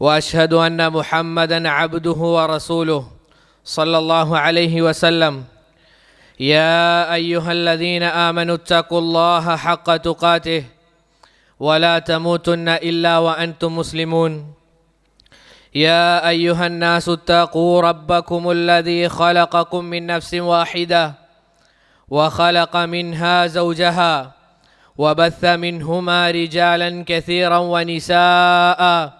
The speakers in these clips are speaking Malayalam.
وأشهد أن محمدا عبده ورسوله صلى الله عليه وسلم. يا أيها الذين آمنوا اتقوا الله حق تقاته ولا تموتن إلا وأنتم مسلمون. يا أيها الناس اتقوا ربكم الذي خلقكم من نفس واحدة وخلق منها زوجها وبث منهما رجالا كثيرا ونساء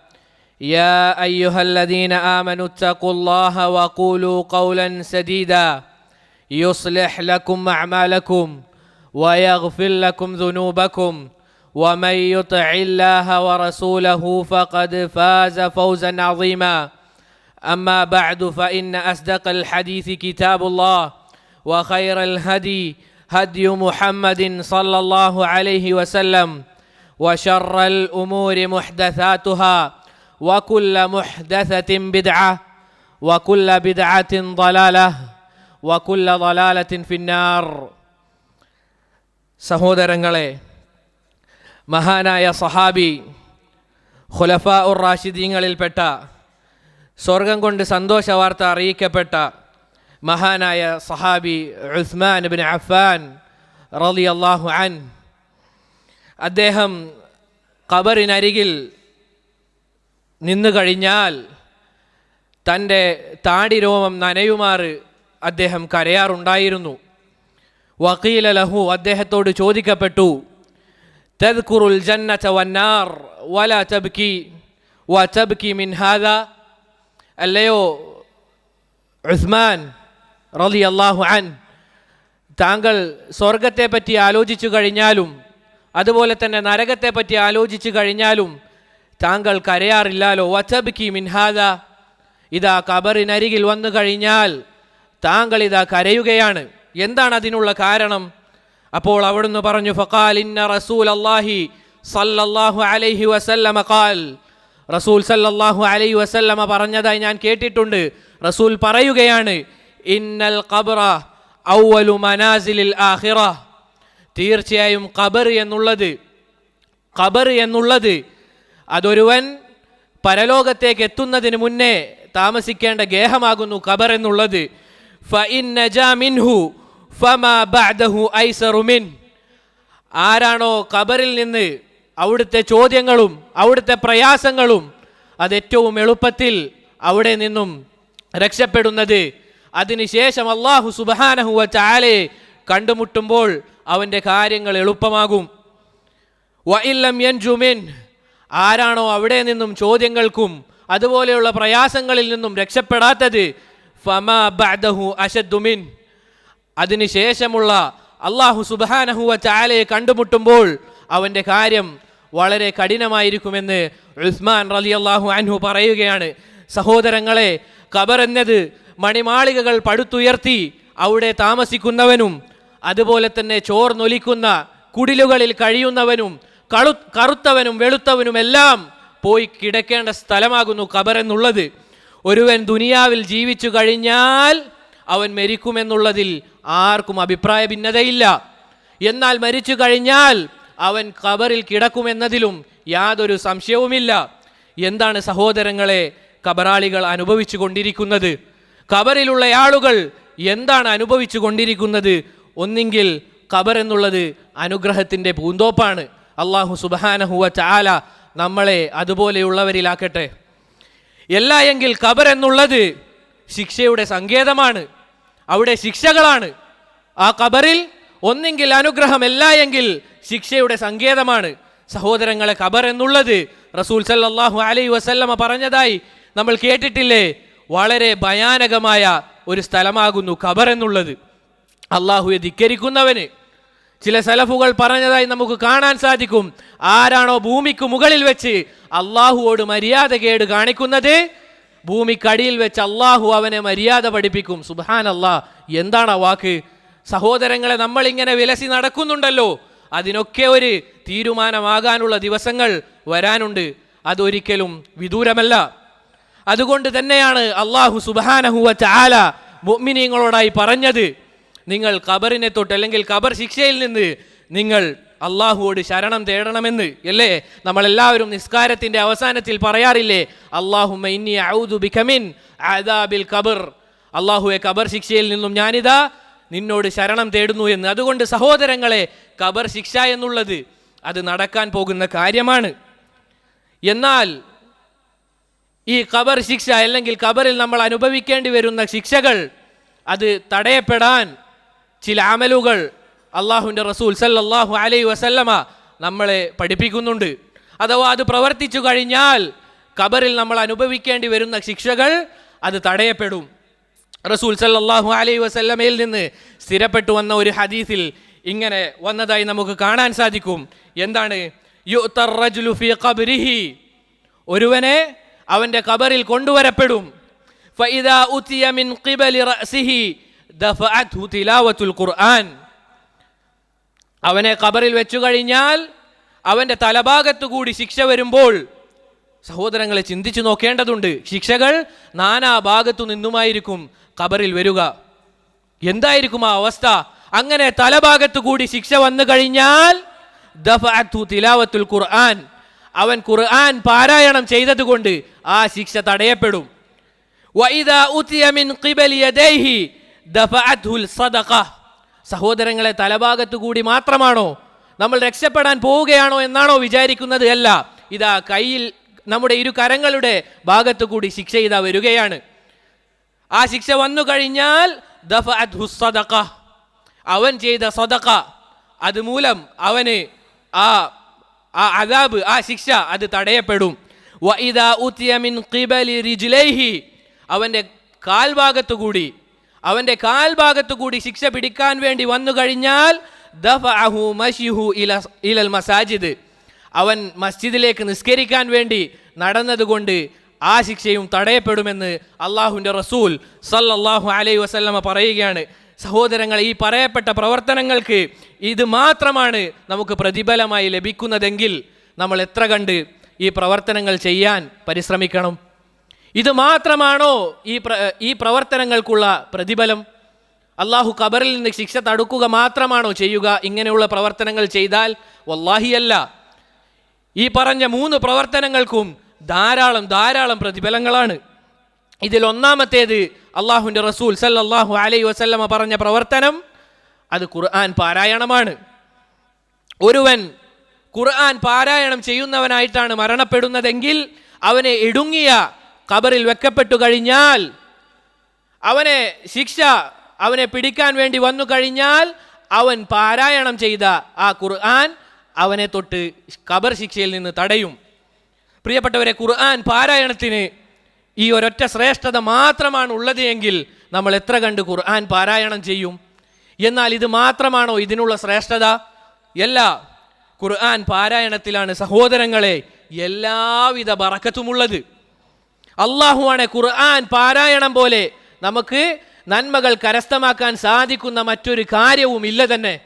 يا أيها الذين آمنوا اتقوا الله وقولوا قولا سديدا. يصلح لكم أعمالكم ويغفر لكم ذنوبكم. ومن يطع الله ورسوله فقد فاز فوزا عظيما. أما بعد فإن أصدق الحديث كتاب الله وخير الهدي هدي محمد صلى الله عليه وسلم. وشر الأمور محدثاتها. وكل محدثه بدعه وكل بدعه ضلاله وكل ضلاله في النار സഹോദരങ്ങളെ മഹാനായ സഹാബി ഖുലഫ ഉർ റാഷിദീങ്ങളിൽപ്പെട്ട സ്വർഗം കൊണ്ട് സന്തോഷ വാർത്ത അറിയിക്കപ്പെട്ട മഹാനായ സഹാബി ഉസ്മാൻ ബിൻ അഫാൻ റലി അള്ളാഹു അൻ അദ്ദേഹം ഖബറിനരികിൽ നിന്നു കഴിഞ്ഞാൽ തന്റെ താടിരോമം നനയുമാറ് അദ്ദേഹം കരയാറുണ്ടായിരുന്നു. വക്കീല ലഹു അദ്ദേഹത്തോട് ചോദിക്കപ്പെട്ടു തദ്കുറുൽ ജന്നത വന്നാർ വല തബ്കി വ തബ്കി മിൻഹാദ അല്ലയോ ഉസ്മാൻ റലി അള്ളാഹു അൻ താങ്കൾ സ്വർഗത്തെപ്പറ്റി ആലോചിച്ചു കഴിഞ്ഞാലും അതുപോലെ തന്നെ നരകത്തെപ്പറ്റി ആലോചിച്ചു കഴിഞ്ഞാലും താങ്കൾ കരയാറില്ലാലോ? വച്ചബിക്കി മിൻഹാദ. ഇതാ കബറിനരികിൽ വന്നു കഴിഞ്ഞാൽ താങ്കൾ ഇതാ കരയുകയാണ്. എന്താണ് അതിനുള്ള കാരണം? അപ്പോൾ അവിടുന്ന് പറഞ്ഞു ഫക്കാൽ ഇന്ന റസൂൽ അള്ളാഹി സല്ലല്ലാഹു അലൈഹി വസല്ലമ കാൽ റസൂൽ സല്ലല്ലാഹു അലൈഹി വസല്ലമ പറഞ്ഞതായി ഞാൻ കേട്ടിട്ടുണ്ട്. റസൂൽ പറയുകയാണ് ഇന്നൽ ഖബ്റ ഔവലു മനാസിലിൽ ആഹിറ തീർച്ചയായും ഖബർ എന്നുള്ളത് ഖബർ എന്നുള്ളത് അതൊരുവൻ പരലോകത്തേക്ക് എത്തുന്നതിന് മുന്നേ താമസിക്കേണ്ട ഗേഹമാകുന്നു ഖബർ എന്നുള്ളത്. ആരാണോ ഖബറിൽ നിന്ന് അവിടുത്തെ ചോദ്യങ്ങളും അവിടുത്തെ പ്രയാസങ്ങളും അതേറ്റവും എളുപ്പത്തിൽ അവിടെ നിന്നും രക്ഷപ്പെടുന്നത്. അതിനുശേഷം അള്ളാഹു സുബാനഹുവ ചാലെ കണ്ടുമുട്ടുമ്പോൾ അവന്റെ കാര്യങ്ങൾ എളുപ്പമാകും. വഇല്ലം യൻജുമിൻ ആരാണോ അവിടെ നിന്നും ചോദ്യങ്ങൾക്കും അതുപോലെയുള്ള പ്രയാസങ്ങളിൽ നിന്നും രക്ഷപ്പെടാത്തത് ഫമാ ബഅദഹു അശദ്ദുമിൻ അതിനുശേഷമുള്ള അള്ളാഹു സുബാനഹുവ ചാലയെ കണ്ടുമുട്ടുമ്പോൾ അവന്റെ കാര്യം വളരെ കഠിനമായിരിക്കുമെന്ന് ഉസ്മാൻ റലി അള്ളാഹു അൻഹു പറയുകയാണ്. സഹോദരങ്ങളെ ഖബർ എന്നത് മണിമാളികകൾ പടുത്തുയർത്തി അവിടെ താമസിക്കുന്നവനും അതുപോലെ തന്നെ ചോർന്നൊലിക്കുന്ന കുടിലുകളിൽ കഴിയുന്നവനും കളു കറുത്തവനും വെളുത്തവനും എല്ലാം പോയി കിടക്കേണ്ട സ്ഥലമാകുന്നു ഖബർ എന്നുള്ളത്. ഒരുവൻ ദുനിയാവിൽ ജീവിച്ചു കഴിഞ്ഞാൽ അവൻ മരിക്കുമെന്നുള്ളതിൽ ആർക്കും അഭിപ്രായ ഭിന്നതയില്ല. എന്നാൽ മരിച്ചു കഴിഞ്ഞാൽ അവൻ ഖബറിൽ കിടക്കുമെന്നതിലും യാതൊരു സംശയവുമില്ല. എന്താണ് സഹോദരങ്ങളെ ഖബറാളികൾ അനുഭവിച്ചു കൊണ്ടിരിക്കുന്നത്? ഖബറിലുള്ള ആളുകൾ എന്താണ് അനുഭവിച്ചു കൊണ്ടിരിക്കുന്നത്? ഒന്നെങ്കിൽ ഖബർ എന്നുള്ളത് അനുഗ്രഹത്തിന്റെ പൂന്തോപ്പാണ്. അള്ളാഹു സുബാനഹുവ ചാല നമ്മളെ അതുപോലെയുള്ളവരിലാക്കട്ടെ. എല്ലാ എങ്കിൽ ഖബർ എന്നുള്ളത് ശിക്ഷയുടെ സങ്കേതമാണ്. അവിടെ ശിക്ഷകളാണ്. ആ ഖബറിൽ ഒന്നെങ്കിൽ അനുഗ്രഹമല്ല എങ്കിൽ ശിക്ഷയുടെ സങ്കേതമാണ്. സഹോദരങ്ങളെ ഖബർ എന്നുള്ളത് റസൂൽ സല്ലാഹു അലൈ വസല്ലമ പറഞ്ഞതായി നമ്മൾ കേട്ടിട്ടില്ലേ? വളരെ ഭയാനകമായ ഒരു സ്ഥലമാകുന്നു ഖബർ എന്നുള്ളത്. അള്ളാഹുയെ ധിക്കരിക്കുന്നവന് ചില സലഫുകൾ പറഞ്ഞതായി നമുക്ക് കാണാൻ സാധിക്കും. ആരാണോ ഭൂമിക്ക് മുകളിൽ വെച്ച് അള്ളാഹുവോട് മര്യാദ കേട് കാണിക്കുന്നത്? ഭൂമിക്കടിയിൽ വെച്ച് അള്ളാഹു അവനെ മര്യാദ പഠിപ്പിക്കും. സുബാൻ അല്ലാ എന്താണ് ആ വാക്ക്? സഹോദരങ്ങളെ നമ്മൾ ഇങ്ങനെ വിലസി നടക്കുന്നുണ്ടല്ലോ. അതിനൊക്കെ ഒരു തീരുമാനമാകാനുള്ള ദിവസങ്ങൾ വരാനുണ്ട്. അതൊരിക്കലും വിദൂരമല്ല. അതുകൊണ്ട് തന്നെയാണ് അള്ളാഹു സുബാനഹുവ ചാല മുഅ്മിനീങ്ങളോടായി പറഞ്ഞത്. നിങ്ങൾ ഖബറിനെ തൊട്ട് അല്ലെങ്കിൽ ഖബർ ശിക്ഷയിൽ നിന്ന് നിങ്ങൾ അള്ളാഹുവോട് ശരണം തേടണമെന്ന് അല്ലേ? നമ്മളെല്ലാവരും നിസ്കാരത്തിന്റെ അവസാനത്തിൽ പറയാറില്ലേ അള്ളാഹു ഇന്നി ഔദു ബികമിൻ ആദാബിൽ ഖബർ. അള്ളാഹുവെ ഖബർ ശിക്ഷയിൽ നിന്നും ഞാനിതാ നിന്നോട് ശരണം തേടുന്നു എന്ന്. അതുകൊണ്ട് സഹോദരങ്ങളെ ഖബർ ശിക്ഷ എന്നുള്ളത് അത് നടക്കാൻ പോകുന്ന കാര്യമാണ്. എന്നാൽ ഈ ഖബർ ശിക്ഷ അല്ലെങ്കിൽ ഖബറിൽ നമ്മൾ അനുഭവിക്കേണ്ടി വരുന്ന ശിക്ഷകൾ അത് തടയപ്പെടാൻ ചില അമലുകൾ അള്ളാഹുവിന്റെ റസൂൽ സല്ലാഹു അലൈ വസല്ലമ നമ്മളെ പഠിപ്പിക്കുന്നുണ്ട്. അഥവാ അത് പ്രവർത്തിച്ചു കഴിഞ്ഞാൽ ഖബറിൽ നമ്മൾ അനുഭവിക്കേണ്ടി വരുന്ന ശിക്ഷകൾ അത് തടയപ്പെടും. റസൂൽ സല്ലാഹു അലൈ വസല്ലമയിൽ നിന്ന് സ്ഥിരപ്പെട്ടു വന്ന ഒരു ഹദീസിൽ ഇങ്ങനെ വന്നതായി നമുക്ക് കാണാൻ സാധിക്കും. എന്താണ്? ഒരുവനെ അവന്റെ ഖബറിൽ കൊണ്ടുവരപ്പെടും. മിൻ ഖിബലി ഖുർആൻ. അവനെ ഖബറിൽ വെച്ചു കഴിഞ്ഞാൽ അവന്റെ തലഭാഗത്തു കൂടി ശിക്ഷ വരുമ്പോൾ സഹോദരങ്ങളെ ചിന്തിച്ചു നോക്കേണ്ടതുണ്ട്. ശിക്ഷകൾ നാനാ ഭാഗത്തു നിന്നുമായിരിക്കും ഖബറിൽ വരിക. എന്തായിരിക്കും ആ അവസ്ഥ? അങ്ങനെ തലഭാഗത്തു കൂടി ശിക്ഷ വന്നു കഴിഞ്ഞാൽ തിലാവത്തുൽ ഖുർആൻ. അവൻ ഖുർആൻ പാരായണം ചെയ്തതുകൊണ്ട് ആ ശിക്ഷ തടയപ്പെടും. സഹോദരങ്ങളെ തലഭാഗത്തു കൂടി മാത്രമാണോ നമ്മൾ രക്ഷപ്പെടാൻ പോവുകയാണോ എന്നാണോ വിചാരിക്കുന്നത് അല്ല. ഇതാ കയ്യിൽ നമ്മുടെ ഇരു കരങ്ങളുടെ ഭാഗത്തു കൂടി ശിക്ഷ ഇതാ വരികയാണ്. ആ ശിക്ഷ വന്നു കഴിഞ്ഞാൽ അവൻ ചെയ്ത സദഖ. അതുമൂലം അവന് ആ ആ അദാബ് ആ ശിക്ഷ അത് തടയപ്പെടും. അവന്റെ കാൽഭാഗത്തു കൂടി അവന്റെ കാൽഭാഗത്തു കൂടി ശിക്ഷ പിടിക്കാൻ വേണ്ടി വന്നു കഴിഞ്ഞാൽ ദഫഅഹു മസാജിദ്. അവൻ മസ്ജിദിലേക്ക് നിസ്കരിക്കാൻ വേണ്ടി നടന്നതുകൊണ്ട് ആ ശിക്ഷയും തടയപ്പെടുമെന്ന് അള്ളാഹുവിന്റെ റസൂൽ സല്ലല്ലാഹു അലൈ വസല്ലമ പറയുകയാണ്. സഹോദരങ്ങൾ ഈ പറയപ്പെട്ട പ്രവർത്തനങ്ങൾക്ക് ഇത് മാത്രമാണ് നമുക്ക് പ്രതിഫലമായി ലഭിക്കുന്നതെങ്കിൽ നമ്മൾ എത്ര കണ്ട് ഈ പ്രവർത്തനങ്ങൾ ചെയ്യാൻ പരിശ്രമിക്കണം? ഇത് മാത്രമാണോ ഈ ഈ പ്രവർത്തനങ്ങൾക്കുള്ള പ്രതിഫലം? അള്ളാഹു ഖബറിൽ നിന്ന് ശിക്ഷ തടുക്കുക മാത്രമാണോ ചെയ്യുക? ഇങ്ങനെയുള്ള പ്രവർത്തനങ്ങൾ ചെയ്താൽ വല്ലാഹിയല്ല. ഈ പറഞ്ഞ മൂന്ന് പ്രവർത്തനങ്ങൾക്കും ധാരാളം ധാരാളം പ്രതിഫലങ്ങളാണ്. ഇതിൽ ഒന്നാമത്തേത് അള്ളാഹുവിന്റെ റസൂൽ സല്ലാഹു അലൈ വസല്ലമ പറഞ്ഞ പ്രവർത്തനം അത് ഖുർആൻ പാരായണമാണ്. ഒരുവൻ ഖുർആൻ പാരായണം ചെയ്യുന്നവനായിട്ടാണ് മരണപ്പെടുന്നതെങ്കിൽ അവനെ ഇടുങ്ങിയ ഖബറിൽ വെക്കപ്പെട്ടു കഴിഞ്ഞാൽ അവനെ ശിക്ഷ അവനെ പിടിക്കാൻ വേണ്ടി വന്നു കഴിഞ്ഞാൽ അവൻ പാരായണം ചെയ്ത ആ ഖുർആൻ അവനെ തൊട്ട് ഖബർ ശിക്ഷയിൽ നിന്ന് തടയും. പ്രിയപ്പെട്ടവരെ ഖുർആൻ പാരായണത്തിന് ഈ ഒരൊറ്റ ശ്രേഷ്ഠത മാത്രമാണ് ഉള്ളത് എങ്കിൽ നമ്മൾ എത്ര കണ്ട് ഖുർആൻ പാരായണം ചെയ്യും? എന്നാൽ ഇത് മാത്രമാണോ ഇതിനുള്ള ശ്രേഷ്ഠത? അല്ല ഖുർആൻ പാരായണത്തിലാണ് സഹോദരങ്ങളെ എല്ലാവിധ ബറക്കത്തുമുള്ളത്. അള്ളാഹുവാണ് ഖുർആൻ പാരായണം പോലെ നമുക്ക് നന്മകൾ കരസ്ഥമാക്കാൻ സാധിക്കുന്ന മറ്റൊരു കാര്യവും ഇല്ല തന്നെ.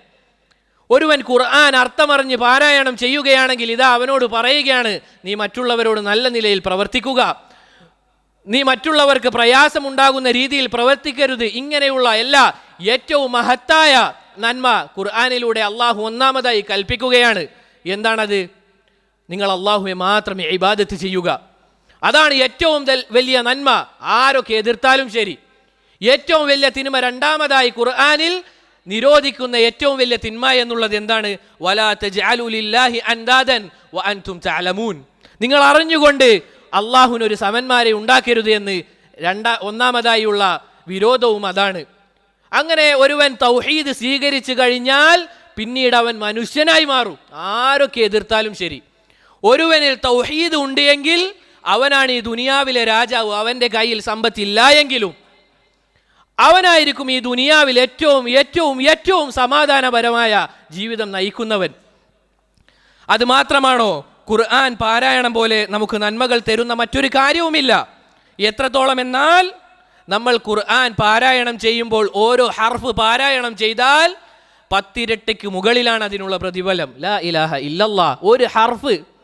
ഒരുവൻ ഖുർആൻ അർത്ഥമറിഞ്ഞ് പാരായണം ചെയ്യുകയാണെങ്കിൽ ഇതാ അവനോട് പറയുകയാണ് നീ മറ്റുള്ളവരോട് നല്ല നിലയിൽ പ്രവർത്തിക്കുക. നീ മറ്റുള്ളവർക്ക് പ്രയാസമുണ്ടാകുന്ന രീതിയിൽ പ്രവർത്തിക്കരുത്. ഇങ്ങനെയുള്ള എല്ലാ ഏറ്റവും മഹത്തായ നന്മ ഖുർആാനിലൂടെ അള്ളാഹു ഒന്നാമതായി കൽപ്പിക്കുകയാണ്. എന്താണത്? നിങ്ങൾ അള്ളാഹുവെ മാത്രമേ ഇബാദത്ത് ചെയ്യുക. അതാണ് ഏറ്റവും വലിയ നന്മ. ആരൊക്കെ എതിർത്താലും ശരി. ഏറ്റവും വലിയ തിന്മ രണ്ടാമതായി ഖുർആാനിൽ നിരോധിക്കുന്ന ഏറ്റവും വലിയ തിന്മ എന്നുള്ളത് എന്താണ്? വ അൻതും തഅലമൂൻ. നിങ്ങൾ അറിഞ്ഞുകൊണ്ട് അള്ളാഹുന് ഒരു സമന്മാരെ ഉണ്ടാക്കരുത് എന്ന് രണ്ടാ ഒന്നാമതായുള്ള വിരോധവും അതാണ്. അങ്ങനെ ഒരുവൻ തൗഹീദ് സ്വീകരിച്ചു കഴിഞ്ഞാൽ പിന്നീട് അവൻ മനുഷ്യനായി മാറും. ആരൊക്കെ എതിർത്താലും ശരി. ഒരുവനിൽ തൗഹീദ് ഉണ്ട് എങ്കിൽ അവനാണ് ഈ ദുനിയാവിലെ രാജാവ് അവന്റെ കയ്യിൽ സമ്പത്തില്ല എങ്കിലും അവനായിരിക്കും ഈ ദുനിയാവിൽ ഏറ്റവും ഏറ്റവും ഏറ്റവും സമാധാനപരമായ ജീവിതം നയിക്കുന്നവൻ. അത് മാത്രമാണോ? ഖുർആൻ പാരായണം പോലെ നമുക്ക് നന്മകൾ തരുന്ന മറ്റൊരു കാര്യവുമില്ല. എത്രത്തോളം എന്നാൽ നമ്മൾ ഖുർആൻ പാരായണം ചെയ്യുമ്പോൾ ഓരോ ഹർഫ് പാരായണം ചെയ്താൽ പത്തിരട്ടയ്ക്ക് മുകളിലാണ് അതിനുള്ള പ്രതിഫലം. ലാ ഇലാഹ ഇല്ലല്ലാ. ഒരു ഹർഫ്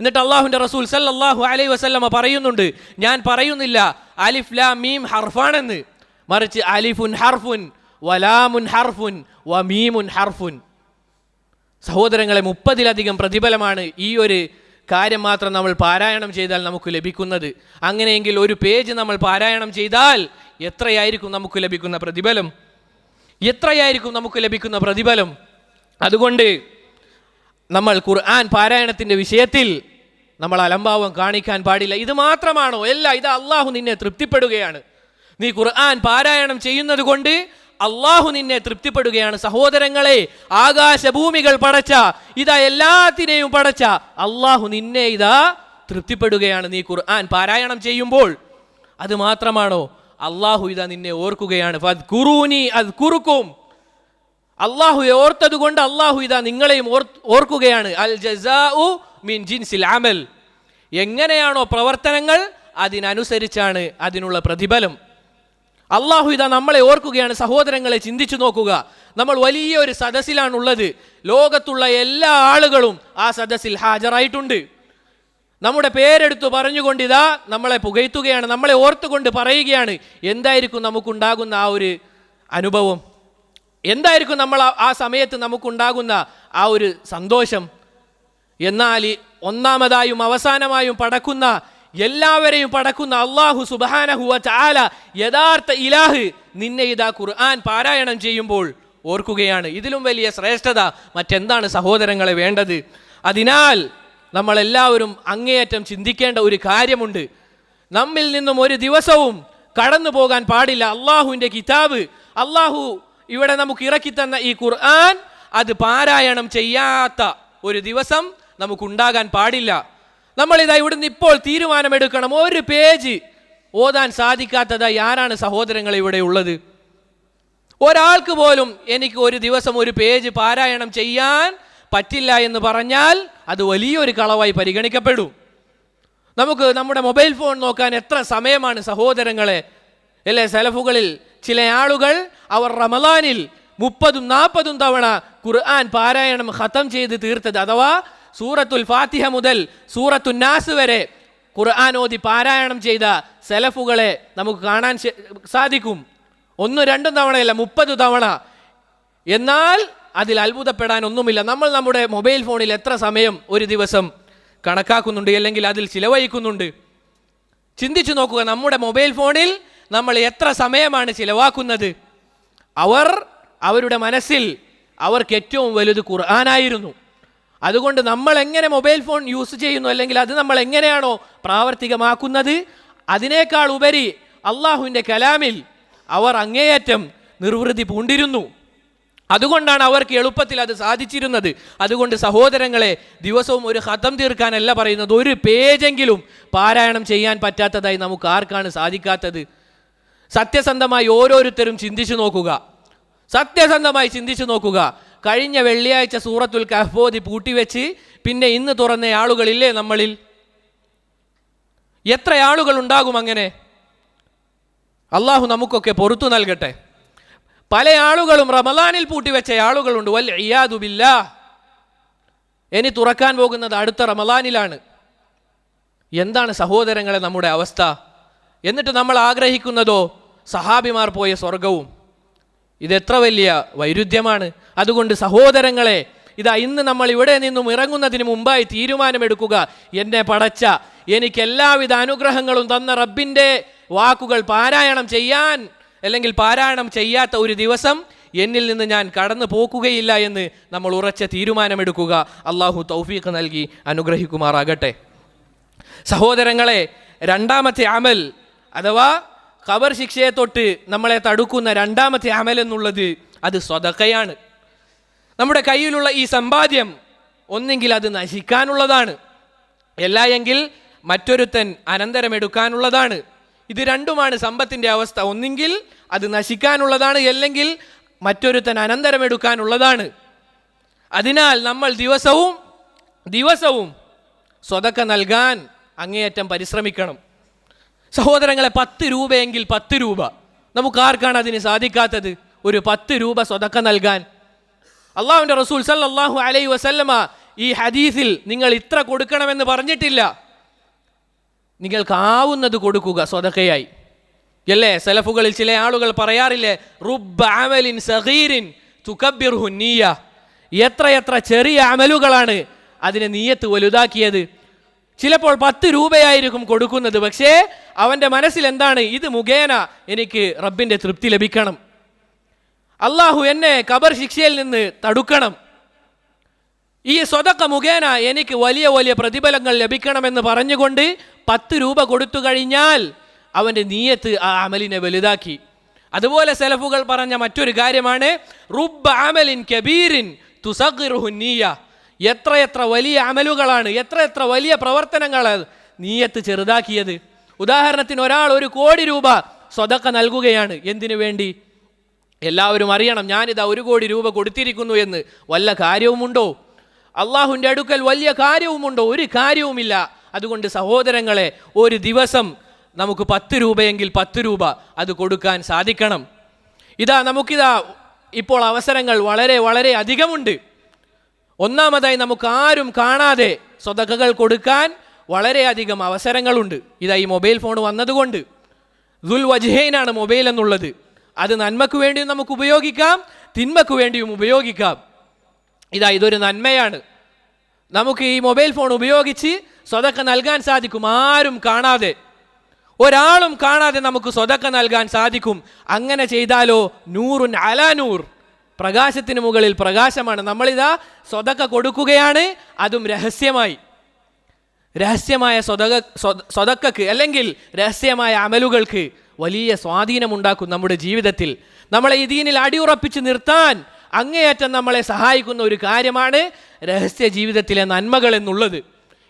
എന്നിട്ട് അള്ളാഹുവിന്റെ റസൂൽ സല്ലാഹു അലൈ വസല്ലമ പറയുന്നുണ്ട് ഞാൻ പറയുന്നില്ല അലിഫ് ലാ മീം ഹർഫാണെന്ന്. മറിച്ച് അലിഫുൻ ഹർഫുൻ വലാമുൻ ഹർഫുൻ വ മീമുൻ ഹർഫുൻ. സഹോദരങ്ങളെ മുപ്പതിലധികം പ്രതിഫലമാണ് ഈ ഒരു കാര്യം മാത്രം നമ്മൾ പാരായണം ചെയ്താൽ നമുക്ക് ലഭിക്കുന്നത്. അങ്ങനെയെങ്കിൽ ഒരു പേജ് നമ്മൾ പാരായണം ചെയ്താൽ എത്രയായിരിക്കും നമുക്ക് ലഭിക്കുന്ന പ്രതിഫലം? എത്രയായിരിക്കും നമുക്ക് ലഭിക്കുന്ന പ്രതിഫലം? അതുകൊണ്ട് നമ്മൾ ഖുർആൻ പാരായണത്തിന്റെ വിഷയത്തിൽ നമ്മൾ അലംഭാവം കാണിക്കാൻ പാടില്ല. ഇത് മാത്രമാണോ? അല്ല ഇത് അള്ളാഹു നിന്നെ തൃപ്തിപ്പെടുകയാണ്. നീ ഖുർആൻ പാരായണം ചെയ്യുന്നത് കൊണ്ട് അള്ളാഹു നിന്നെ തൃപ്തിപ്പെടുകയാണ്. സഹോദരങ്ങളെ ആകാശഭൂമികൾ പടച്ച ഇതാ എല്ലാത്തിനെയും പടച്ച അള്ളാഹു നിന്നെ ഇതാ തൃപ്തിപ്പെടുകയാണ്. നീ ഖുർആൻ പാരായണം ചെയ്യുമ്പോൾ അത് മാത്രമാണോ? അള്ളാഹു ഇതാ നിന്നെ ഓർക്കുകയാണ്. ഫദ്കുറൂനി അദ്കുറുക്കും. അള്ളാഹുയെ ഓർത്തത് കൊണ്ട് അള്ളാഹു ഇതാ നിങ്ങളെയും ഓർക്കുകയാണ്. അൽ ജസാഉ മീൻ ജിൻസിൽ അമൽ. എങ്ങനെയാണോ പ്രവർത്തനങ്ങൾ അതിനനുസരിച്ചാണ് അതിനുള്ള പ്രതിഫലം. അള്ളാഹു ഇതാ നമ്മളെ ഓർക്കുകയാണ് സഹോദരങ്ങളെ ചിന്തിച്ചു നോക്കുക. നമ്മൾ വലിയ ഒരു സദസ്സിലാണുള്ളത്. ലോകത്തുള്ള എല്ലാ ആളുകളും ആ സദസ്സിൽ ഹാജരായിട്ടുണ്ട്. നമ്മുടെ പേരെടുത്ത് പറഞ്ഞുകൊണ്ട് ഇതാ നമ്മളെ പുകഴ്ത്തുകയാണ് നമ്മളെ ഓർത്തുകൊണ്ട് പറയുകയാണ്. എന്തായിരിക്കും നമുക്കുണ്ടാകുന്ന ആ ഒരു അനുഭവം? എന്തായിരിക്കും നമ്മൾ ആ- സമയത്ത് നമുക്കുണ്ടാകുന്ന ആ ഒരു സന്തോഷം? എന്നാൽ ഒന്നാമതായും അവസാനമായും പടക്കുന്ന എല്ലാവരെയും പടക്കുന്ന അള്ളാഹു സുബാനഹുവ ചാല യഥാർത്ഥ ഇലാഹ് നിന്നെ ഇതാ ഖുർആൻ പാരായണം ചെയ്യുമ്പോൾ ഓർക്കുകയാണ്. ഇതിലും വലിയ ശ്രേഷ്ഠത മറ്റെന്താണ് സഹോദരങ്ങളെ വേണ്ടത്? അതിനാൽ നമ്മളെല്ലാവരും അങ്ങേയറ്റം ചിന്തിക്കേണ്ട ഒരു കാര്യമുണ്ട്. നമ്മിൽ നിന്നും ഒരു ദിവസവും കടന്നു പോകാൻ പാടില്ല. അള്ളാഹുവിന്റെ കിതാബ് അള്ളാഹു ഇവിടെ നമുക്ക് ഇറക്കി തന്ന ഈ ഖുർആൻ അത് പാരായണം ചെയ്യാത്ത ഒരു ദിവസം നമുക്കുണ്ടാകാൻ പാടില്ല. നമ്മൾ നമ്മളിതാ ഇവിടുന്ന് ഇപ്പോൾ തീരുമാനമെടുക്കണം. ഒരു പേജ് ഓതാൻ സാധിക്കാത്തതായി ആരാണ് സഹോദരങ്ങൾ ഇവിടെ ഉള്ളത്? ഒരാൾക്ക് പോലും എനിക്ക് ഒരു ദിവസം ഒരു പേജ് പാരായണം ചെയ്യാൻ പറ്റില്ല എന്ന് പറഞ്ഞാൽ അത് വലിയൊരു കളവായി പരിഗണിക്കപ്പെടും. നമുക്ക് നമ്മുടെ മൊബൈൽ ഫോൺ നോക്കാൻ എത്ര സമയമാണ് സഹോദരങ്ങളെ? അല്ലെ സെലഫുകളിൽ ചില ആളുകൾ അവർ റമലാനിൽ മുപ്പതും നാൽപ്പതും തവണ ഖുർആൻ പാരായണം ഖത്തം ചെയ്ത് തീർത്തത്. അഥവാ സൂറത്തുൽ ഫാത്തിഹ മുതൽ സൂറത്തു നാസ് വരെ ഖുർആൻ ഓതി പാരായണം ചെയ്ത സെലഫുകളെ നമുക്ക് കാണാൻ സാധിക്കും. ഒന്ന് രണ്ടും തവണയല്ല മുപ്പത് തവണ. എന്നാൽ അതിൽ അത്ഭുതപ്പെടാൻ ഒന്നുമില്ല. നമ്മൾ നമ്മുടെ മൊബൈൽ ഫോണിൽ എത്ര സമയം ഒരു ദിവസം കണക്കാക്കുന്നുണ്ട് അല്ലെങ്കിൽ അതിൽ ചിലവഴിക്കുന്നുണ്ട്. ചിന്തിച്ചു നോക്കുക നമ്മുടെ മൊബൈൽ ഫോണിൽ നമ്മൾ എത്ര സമയമാണ് ചിലവാക്കുന്നത്? അവർ അവരുടെ മനസ്സിൽ അവർക്ക് ഏറ്റവും വലുത് ഖുർആനായിരുന്നു. അതുകൊണ്ട് നമ്മൾ എങ്ങനെ മൊബൈൽ ഫോൺ യൂസ് ചെയ്യുന്നു? അല്ലെങ്കിൽ അത് നമ്മൾ എങ്ങനെയാണോ പ്രാവർത്തികമാക്കുന്നത്? അതിനേക്കാൾ ഉപരി അള്ളാഹുവിന്റെ കലാമിൽ അവർ അങ്ങേയറ്റം നിർവൃതി പൂണ്ടിരുന്നു. അതുകൊണ്ടാണ് അവർക്ക് എളുപ്പത്തിൽ അത് സാധിച്ചിരുന്നത്. അതുകൊണ്ട് സഹോദരങ്ങളെ ദിവസവും ഒരു ഹതം തീർക്കാനല്ല പറയുന്നത്. ഒരു പേജെങ്കിലും പാരായണം ചെയ്യാൻ പറ്റാത്തതായി നമുക്ക് ആർക്കാണ് സാധിക്കാത്തത്? സത്യസന്ധമായി ഓരോരുത്തരും ചിന്തിച്ചു നോക്കുക. സത്യസന്ധമായി ചിന്തിച്ചു നോക്കുക. കഴിഞ്ഞ വെള്ളിയാഴ്ച സൂറത്തുൽ കഹ്ബോധി പൂട്ടിവെച്ച് പിന്നെ ഇന്ന് തുറന്ന ആളുകളില്ലേ നമ്മളിൽ? എത്ര ആളുകൾ ഉണ്ടാകും അങ്ങനെ? അള്ളാഹു നമുക്കൊക്കെ പൊറത്തു നൽകട്ടെ. പല ആളുകളും റമലാനിൽ പൂട്ടിവെച്ച ആളുകളുണ്ട്. വൽ ഇയാദുബില്ല ഇനി തുറക്കാൻ പോകുന്നത് അടുത്ത റമലാനിലാണ് എന്താണ് സഹോദരങ്ങളെ നമ്മുടെ അവസ്ഥ? എന്നിട്ട് നമ്മൾ ആഗ്രഹിക്കുന്നതോ? സഹാബിമാർ പോയ സ്വർഗവും ഇതെത്ര വലിയ വൈരുദ്ധ്യമാണ്. അതുകൊണ്ട് സഹോദരങ്ങളെ ഇതാ ഇന്ന് നമ്മൾ ഇവിടെ നിന്നും ഇറങ്ങുന്നതിന് മുമ്പായി തീരുമാനമെടുക്കുക. എന്നെ പടച്ച എനിക്ക് എല്ലാവിധ അനുഗ്രഹങ്ങളും തന്ന റബ്ബിന്റെ വാക്കുകൾ പാരായണം ചെയ്യാൻ അല്ലെങ്കിൽ പാരായണം ചെയ്യാത്ത ഒരു ദിവസം എന്നിൽ നിന്ന് ഞാൻ കടന്നു പോക്കുകയില്ല എന്ന് നമ്മൾ ഉറച്ച തീരുമാനമെടുക്കുക. അള്ളാഹു തൗഫീഖ് നൽകി അനുഗ്രഹിക്കുമാറാകട്ടെ. സഹോദരങ്ങളെ രണ്ടാമത്തെ അമൽ അഥവാ ഖബർ ശിക്ഷയെ തൊട്ട് നമ്മളെ തടുക്കുന്ന രണ്ടാമത്തെ അമൽ എന്നുള്ളത് അത് സ്വതക്കയാണ്. നമ്മുടെ കയ്യിലുള്ള ഈ സമ്പാദ്യം ഒന്നെങ്കിൽ അത് നശിക്കാനുള്ളതാണ്. എല്ലാ എങ്കിൽ മറ്റൊരുത്തൻ അനന്തരമെടുക്കാനുള്ളതാണ്. ഇത് രണ്ടുമാണ് സമ്പത്തിന്റെ അവസ്ഥ. ഒന്നെങ്കിൽ അത് നശിക്കാനുള്ളതാണ് അല്ലെങ്കിൽ മറ്റൊരുത്തൻ അനന്തരമെടുക്കാനുള്ളതാണ്. അതിനാൽ നമ്മൾ ദിവസവും ദിവസവും സ്വതക്ക നൽകാൻ അങ്ങേയറ്റം പരിശ്രമിക്കണം. സഹോദരങ്ങളെ പത്ത് രൂപയെങ്കിൽ പത്ത് രൂപ. നമുക്ക് ആർക്കാണ് അതിന് സാധിക്കാത്തത്? ഒരു പത്ത് രൂപ സ്വതക്ക നൽകാൻ. അള്ളാഹുവിന്റെ റസൂൽ സല്ലാഹു അലൈ വസല്ലമ ഈ ഹദീസിൽ നിങ്ങൾ ഇത്ര കൊടുക്കണമെന്ന് പറഞ്ഞിട്ടില്ല. നിങ്ങൾക്കാവുന്നത് കൊടുക്കുക സ്വതക്കയായി. അല്ലേ? സെലഫുകളിൽ ചില ആളുകൾ പറയാറില്ലേ റുബ് അമലിൻ സഗീരിൻ ഹുന്നീയ എത്ര എത്ര ചെറിയ അമലുകളാണ് അതിനെ നീയത്ത് വലുതാക്കിയത്. ചിലപ്പോൾ പത്ത് രൂപയായിരിക്കും കൊടുക്കുന്നത് പക്ഷേ അവന്റെ മനസ്സിൽ എന്താണ്? ഇത് മുഖേന എനിക്ക് റബ്ബിന്റെ തൃപ്തി ലഭിക്കണം. അള്ളാഹു എന്നെ കബർ ശിക്ഷയിൽ നിന്ന് തടുക്കണം. ഈ സ്വതക്ക മുഖേന എനിക്ക് വലിയ വലിയ പ്രതിഫലങ്ങൾ ലഭിക്കണമെന്ന് പറഞ്ഞുകൊണ്ട് പത്ത് രൂപ കൊടുത്തു കഴിഞ്ഞാൽ അവന്റെ നീയത്ത് ആ അമലിനെ വലുതാക്കി. അതുപോലെ സെലഫുകൾ പറഞ്ഞ മറ്റൊരു കാര്യമാണ് റുബ് അമലിൻ കബീരിൻ തുസഖിറുഹു നീയ. എത്രയെത്ര വലിയ അമലുകളാണ് എത്രയെത്ര വലിയ പ്രവർത്തനങ്ങളാണ് നീയത്ത് ചെറുതാക്കിയത്. ഉദാഹരണത്തിന് ഒരാൾ ഒരു കോടി രൂപ സ്വതക്ക നൽകുകയാണ്. എന്തിനു വേണ്ടി? എല്ലാവരും അറിയണം ഞാനിതാ ഒരു കോടി രൂപ കൊടുത്തിരിക്കുന്നു എന്ന്. വല്ല കാര്യവുമുണ്ടോ? അള്ളാഹുവിന്റെ അടുക്കൽ വലിയ കാര്യവുമുണ്ടോ? ഒരു കാര്യവുമില്ല. അതുകൊണ്ട് സഹോദരങ്ങളെ ഒരു ദിവസം നമുക്ക് പത്ത് രൂപയെങ്കിൽ പത്ത് രൂപ അത് കൊടുക്കാൻ സാധിക്കണം. ഇതാ നമുക്കിതാ ഇപ്പോൾ അവസരങ്ങൾ വളരെ വളരെ അധികമുണ്ട്. ഒന്നാമതായി നമുക്ക് ആരും കാണാതെ സ്വതകകൾ കൊടുക്കാൻ വളരെയധികം അവസരങ്ങളുണ്ട്. ഇതാ ഈ മൊബൈൽ ഫോൺ വന്നതുകൊണ്ട്. ദുൽ വജ്ഹൈനാണ് മൊബൈൽ എന്നുള്ളത്. അത് നന്മക്ക് വേണ്ടിയും നമുക്ക് ഉപയോഗിക്കാം തിന്മക്ക് വേണ്ടിയും ഉപയോഗിക്കാം. ഇതാ ഇതൊരു നന്മയാണ്. നമുക്ക് ഈ മൊബൈൽ ഫോൺ ഉപയോഗിച്ച് സ്വതക്ക നൽകാൻ സാധിക്കും ആരും കാണാതെ. ഒരാളും കാണാതെ നമുക്ക് സ്വതക്ക നൽകാൻ സാധിക്കും. അങ്ങനെ ചെയ്താലോ? നൂറുൻ അലാനൂർ പ്രകാശത്തിന് മുകളിൽ പ്രകാശമാണ്. നമ്മളിതാ സ്വതക്ക കൊടുക്കുകയാണ്. അതും രഹസ്യമായി. രഹസ്യമായ സ്വതക സ്വത- സ്വതക്കക്ക് അല്ലെങ്കിൽ രഹസ്യമായ അമലുകൾക്ക് വലിയ സ്വാധീനമുണ്ടാക്കും നമ്മുടെ ജീവിതത്തിൽ. നമ്മളെ ഈ ദീനിൽ അടിയുറപ്പിച്ച് നിർത്താൻ അങ്ങേയറ്റം നമ്മളെ സഹായിക്കുന്ന ഒരു കാര്യമാണ് രഹസ്യ ജീവിതത്തിലെ നന്മകൾ എന്നുള്ളത്.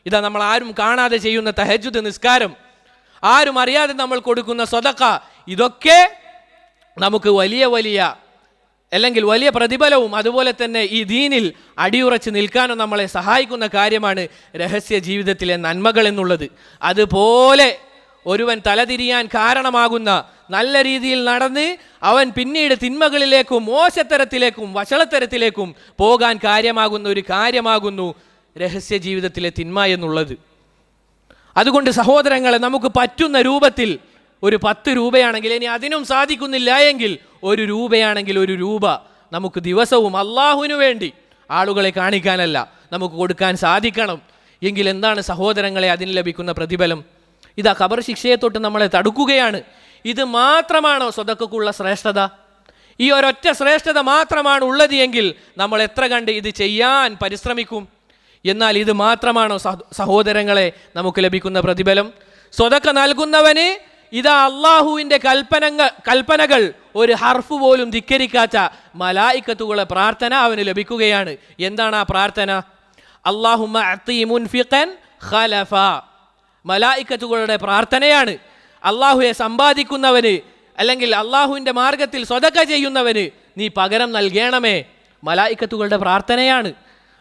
ഇതാ നമ്മൾ ആരും കാണാതെ ചെയ്യുന്ന തഹജുദ് നിസ്കാരം. ആരും അറിയാതെ നമ്മൾ കൊടുക്കുന്ന സ്വതക്ക. ഇതൊക്കെ നമുക്ക് വലിയ വലിയ അല്ലെങ്കിൽ വലിയ പ്രതിഫലവും അതുപോലെ തന്നെ ഈ ദീനിൽ അടിയുറച്ച് നിൽക്കാനും നമ്മളെ സഹായിക്കുന്ന കാര്യമാണ് രഹസ്യ ജീവിതത്തിലെ നന്മകൾ എന്നുള്ളത്. അതുപോലെ ഒരുവൻ തലതിരിയാൻ കാരണമാകുന്ന നല്ല രീതിയിൽ നടന്ന് അവൻ പിന്നീട് തിന്മകളിലേക്കും മോശത്തരത്തിലേക്കും വഷളത്തരത്തിലേക്കും പോകാൻ കാര്യമാകുന്ന ഒരു കാര്യമാകുന്നു രഹസ്യ ജീവിതത്തിലെ തിന്മ എന്നുള്ളത്. അതുകൊണ്ട് സഹോദരങ്ങളെ നമുക്ക് പറ്റുന്ന രൂപത്തിൽ ഒരു പത്ത് രൂപയാണെങ്കിൽ ഇനി അതിനും സാധിക്കുന്നില്ല എങ്കിൽ ഒരു രൂപയാണെങ്കിൽ ഒരു രൂപ നമുക്ക് ദിവസവും അള്ളാഹുവിനു വേണ്ടി ആളുകളെ കാണിക്കാനല്ല നമുക്ക് കൊടുക്കാൻ സാധിക്കണം. എങ്കിൽ എന്താണ് സഹോദരങ്ങളെ അതിന് ലഭിക്കുന്ന പ്രതിഫലം? ഇതാ ഖബർ ശിക്ഷയെ തൊട്ട് നമ്മളെ തടുക്കുകയാണ്. ഇത് മാത്രമാണോ സ്വതക്കുള്ള ശ്രേഷ്ഠത? ഈ ഒരൊറ്റ ശ്രേഷ്ഠത മാത്രമാണ് ഉള്ളത് എങ്കിൽ നമ്മൾ എത്ര കണ്ട് ഇത് ചെയ്യാൻ പരിശ്രമിക്കും? എന്നാൽ ഇത് മാത്രമാണോ സഹോദരങ്ങളെ നമുക്ക് ലഭിക്കുന്ന പ്രതിഫലം? സ്വതക്ക നൽകുന്നവന് ഇതാ അള്ളാഹുവിന്റെ കൽപ്പനങ്ങൾ കൽപ്പനകൾ ഒരു ഹർഫ് പോലും ധിക്കരിക്കാത്ത മലായിക്കത്തുകളെ പ്രാർത്ഥന അവന് ലഭിക്കുകയാണ്. എന്താണ് ആ പ്രാർത്ഥന? അള്ളാഹുമുൻഫിഖൻ ഖലഫ. മലായിക്കത്തുകളുടെ പ്രാർത്ഥനയാണ്. അള്ളാഹുയെ സമ്പാദിക്കുന്നവന് അല്ലെങ്കിൽ അള്ളാഹുവിന്റെ മാർഗത്തിൽ സ്വതക്ക ചെയ്യുന്നവന് നീ പകരം നൽകണമേ. മലായിക്കത്തുകളുടെ പ്രാർത്ഥനയാണ്.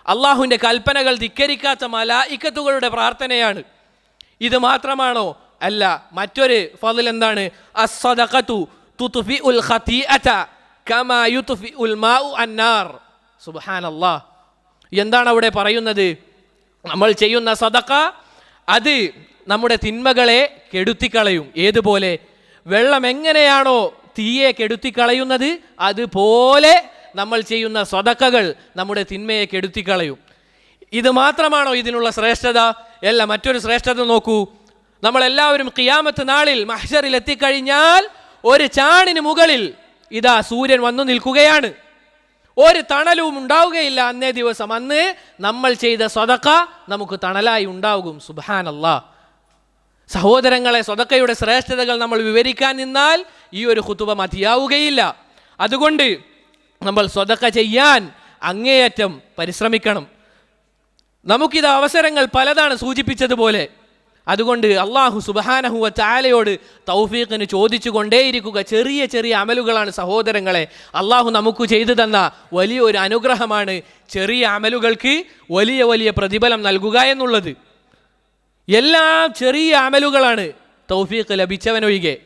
അള്ളാഹുവിന്റെ കൽപ്പനകൾ ധിക്കരിക്കാത്ത മലായിക്കത്തുകളുടെ പ്രാർത്ഥനയാണ്. ഇത് മാത്രമാണോ അല്ല മറ്റൊരു ഫതിൽ എന്താണ്? എന്താണ് അവിടെ പറയുന്നത്? നമ്മൾ ചെയ്യുന്ന സദക്ക അത് നമ്മുടെ തിന്മകളെ കെടുത്തിക്കളയും. ഏതുപോലെ? വെള്ളം എങ്ങനെയാണോ തീയെ കെടുത്തിക്കളയുന്നത് അതുപോലെ നമ്മൾ ചെയ്യുന്ന സ്വതക്കകൾ നമ്മുടെ തിന്മയെ കെടുത്തിക്കളയും. ഇത് മാത്രമാണോ ഇതിനുള്ള ശ്രേഷ്ഠത? അല്ല മറ്റൊരു ശ്രേഷ്ഠത നോക്കൂ. നമ്മളെല്ലാവരും കിയാമത്ത് നാളിൽ മഹ്ഷറിൽ എത്തിക്കഴിഞ്ഞാൽ ഒരു ചാണിന് മുകളിൽ ഇതാ സൂര്യൻ വന്നു നിൽക്കുകയാണ്. ഒരു തണലും ഉണ്ടാവുകയില്ല അന്നേ ദിവസം. അന്ന് നമ്മൾ ചെയ്ത സ്വതക്ക നമുക്ക് തണലായി ഉണ്ടാകും. സുബാനല്ലാ സഹോദരങ്ങളെ സ്വതക്കയുടെ ശ്രേഷ്ഠതകൾ നമ്മൾ വിവരിക്കാൻ നിന്നാൽ ഈ ഒരു കുത്തുബ മതിയാവുകയില്ല. അതുകൊണ്ട് നമ്മൾ സ്വതക്ക ചെയ്യാൻ അങ്ങേയറ്റം പരിശ്രമിക്കണം. നമുക്കിത് അവസരങ്ങൾ പലതാണ് സൂചിപ്പിച്ചതുപോലെ. അതുകൊണ്ട് അള്ളാഹു സുബഹാനഹുവ ചാലയോട് തൗഫീഖിന് ചോദിച്ചു കൊണ്ടേയിരിക്കുക ചെറിയ ചെറിയ അമലുകളാണ് സഹോദരങ്ങളെ. അള്ളാഹു നമുക്ക് ചെയ്തു തന്ന വലിയൊരു അനുഗ്രഹമാണ് ചെറിയ അമലുകൾക്ക് വലിയ വലിയ പ്രതിഫലം നൽകുക എന്നുള്ളത്. എല്ലാം ചെറിയ അമലുകളാണ് തൗഫീഖ് ലഭിച്ചവനൊഴികെ.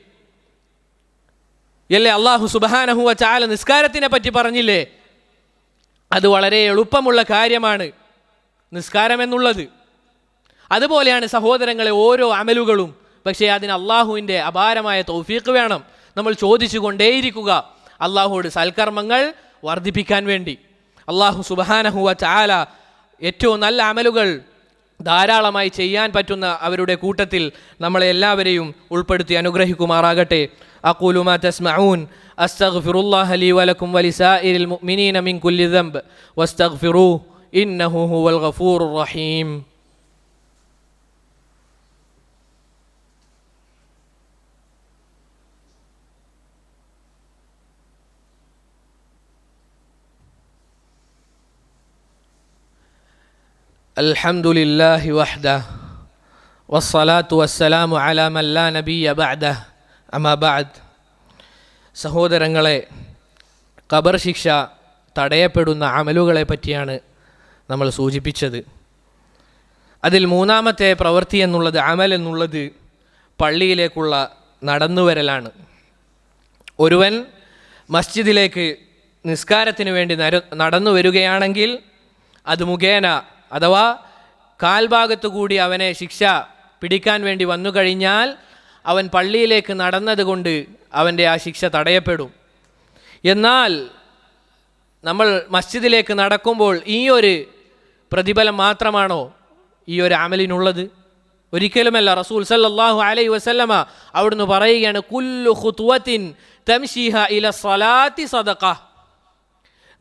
അല്ലേ അള്ളാഹു സുബഹാനഹുവ ചാല നിസ്കാരത്തിനെ പറ്റി പറഞ്ഞില്ലേ? അത് വളരെ എളുപ്പമുള്ള കാര്യമാണ്. നിസ്കാരം എന്നുള്ളത് അതുപോലെയാണ് സഹോദരങ്ങളെ ഓരോ അമലുകളും. പക്ഷേ അതിന് അള്ളാഹുവിന്റെ അപാരമായ തൗഫീക്ക് വേണം. നമ്മൾ ചോദിച്ചു കൊണ്ടേയിരിക്കുക അള്ളാഹുവോട് സൽക്കർമ്മങ്ങൾ വർദ്ധിപ്പിക്കാൻ വേണ്ടി. അള്ളാഹു സുബാനഹുവ ചാല ഏറ്റവും നല്ല അമലുകൾ ധാരാളമായി ചെയ്യാൻ പറ്റുന്ന അവരുടെ കൂട്ടത്തിൽ നമ്മളെ എല്ലാവരെയും ഉൾപ്പെടുത്തി അനുഗ്രഹിക്കുമാറാകട്ടെ. അഖൂലു മാ അസ്തഖ് അസ്തഗ്ഫിറുല്ലാഹ ലീ വലക്കും വലിസാഇരിൽ മുഅ്മിനീന മിൻ കുല്ലി ദംബ്. വസ്തഗ്ഫിറൂഹു. ഇന്നഹു ഹുവൽ ഗഫൂറുർ റഹീം. الحمد لله وحده والصلاة والسلام على من لا نبي بعده أما بعد സഹോദരങ്ങളെ ഖബർ ശിക്ഷ തടയപ്പെടുന്ന അമലുകളെ പറ്റിയാണ് നമ്മൾ സൂചിപ്പിച്ചത് അതിൽ മൂന്നാമത്തെ പ്രവൃത്തി എന്നുള്ളത് അമൽ എന്നുള്ളത് പള്ളിയിലേക്കുള്ള നടന്നുവരലാണ് ഒരുവൻ മസ്ജിദിലേക്ക് നിസ്കാരത്തിന് വേണ്ടി നര നടന്നു വരികയാണെങ്കിൽ അത് മുഖേന അഥവാ കാൽഭാഗത്തു കൂടി അവനെ ശിക്ഷ പിടിക്കാൻ വേണ്ടി വന്നു കഴിഞ്ഞാൽ അവൻ പള്ളിയിലേക്ക് നടന്നതുകൊണ്ട് അവന്റെ ആ ശിക്ഷ തടയപ്പെടും. എന്നാൽ നമ്മൾ മസ്ജിദിലേക്ക് നടക്കുമ്പോൾ ഈ ഒരു പ്രതിഫലം മാത്രമാണോ ഈ ഒരു അമലിനുള്ളത്? ഒരിക്കലുമല്ല. റസൂൽ സല്ലാഹു അലൈ വസല്ലമ അവിടുന്ന് പറയുകയാണ് കുല്ലു ഹുത്വത്തിൻ തംഷിഹ ഇല സ്വലാത്തി സദഖ.